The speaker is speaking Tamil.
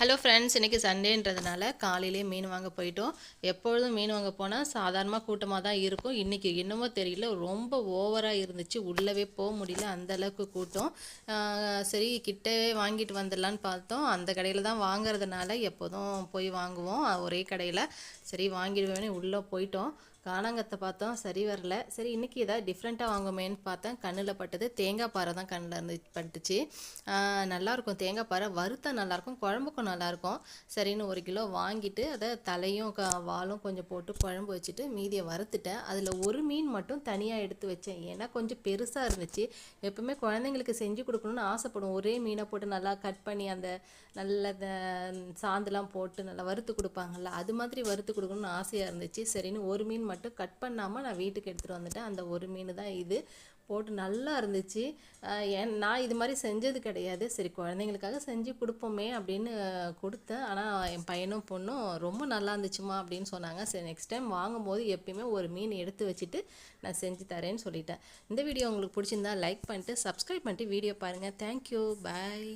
ஹலோ ஃப்ரெண்ட்ஸ் இன்றைக்கி சண்டேன்றதுனால காலையிலே மீன் வாங்க போயிட்டோம். எப்பொழுதும் மீன் வாங்க போனால் சாதாரணமாக கூட்டமாக தான் இருக்கும். இன்றைக்கி என்னமோ தெரியல ரொம்ப ஓவராக இருந்துச்சு. உள்ளவே போக முடியல அந்த அளவுக்கு கூட்டம். சரி கிட்டவே வாங்கிட்டு வந்துடலான்னு பார்த்தோம். அந்த கடையில் தான் வாங்குறதுனால எப்போதும் போய் வாங்குவோம் ஒரே கடையில். சரி வாங்கிடுவேன்னு உள்ளே போயிட்டோம். காணாங்கத்தை பார்த்தோம் சரி வரல. சரி இன்றைக்கி ஏதாவது டிஃப்ரெண்ட்டாக வாங்குமேன்னு பார்த்தேன். கண்ணில் பட்டது தேங்காய் பாறை தான் கண்ணில் இருந்து பட்டுச்சு. நல்லாயிருக்கும் தேங்காய் பாறை வறுத்தா நல்லாயிருக்கும் குழம்புக்கும் நல்லாயிருக்கும். சரின்னு ஒரு கிலோ வாங்கிட்டு அதை தலையும் க வாலும் கொஞ்சம் போட்டு குழம்பு வச்சுட்டு மீதியை வறுத்துட்டேன். அதில் ஒரு மீன் மட்டும் தனியாக எடுத்து வச்சேன். ஏன்னா கொஞ்சம் பெருசாக இருந்துச்சு. எப்பவுமே குழந்தைங்களுக்கு செஞ்சு கொடுக்கணும்னு ஆசைப்படும். ஒரே மீனை போட்டு நல்லா கட் பண்ணி அந்த நல்ல த- சாந்துலாம் போட்டு நல்லா வறுத்து கொடுப்பாங்கல்ல அது மாதிரி வறுத்து கொடுக்கணும்னு ஆசையாக இருந்துச்சு. சரின்னு ஒரு மீன் மட்டும் கட் பண்ணாமல் நான் வீட்டுக்கு எடுத்துகிட்டு வந்துட்டேன். அந்த ஒரு மீன் தான் இது. போட்டு நல்லா இருந்துச்சு. ஏன் நான் இது மாதிரி செஞ்சது கிடையாது. சரி குழந்தைங்களுக்காக செஞ்சு கொடுப்போமே அப்படின்னு கொடுத்தேன். ஆனால் என் பையனும் பொண்ணும் ரொம்ப நல்லா இருந்துச்சுமா அப்படின்னு சொன்னாங்க. சரி நெக்ஸ்ட் டைம் வாங்கும்போது எப்பயுமே ஒரு மீன் எடுத்து வச்சுட்டு நான் செஞ்சு தரேன்னு சொல்லிட்டேன். இந்த வீடியோ உங்களுக்கு பிடிச்சிருந்தா லைக் பண்ணிட்டு சப்ஸ்கிரைப் பண்ணிட்டு வீடியோ பாருங்கள் தேங்க்யூ பாய்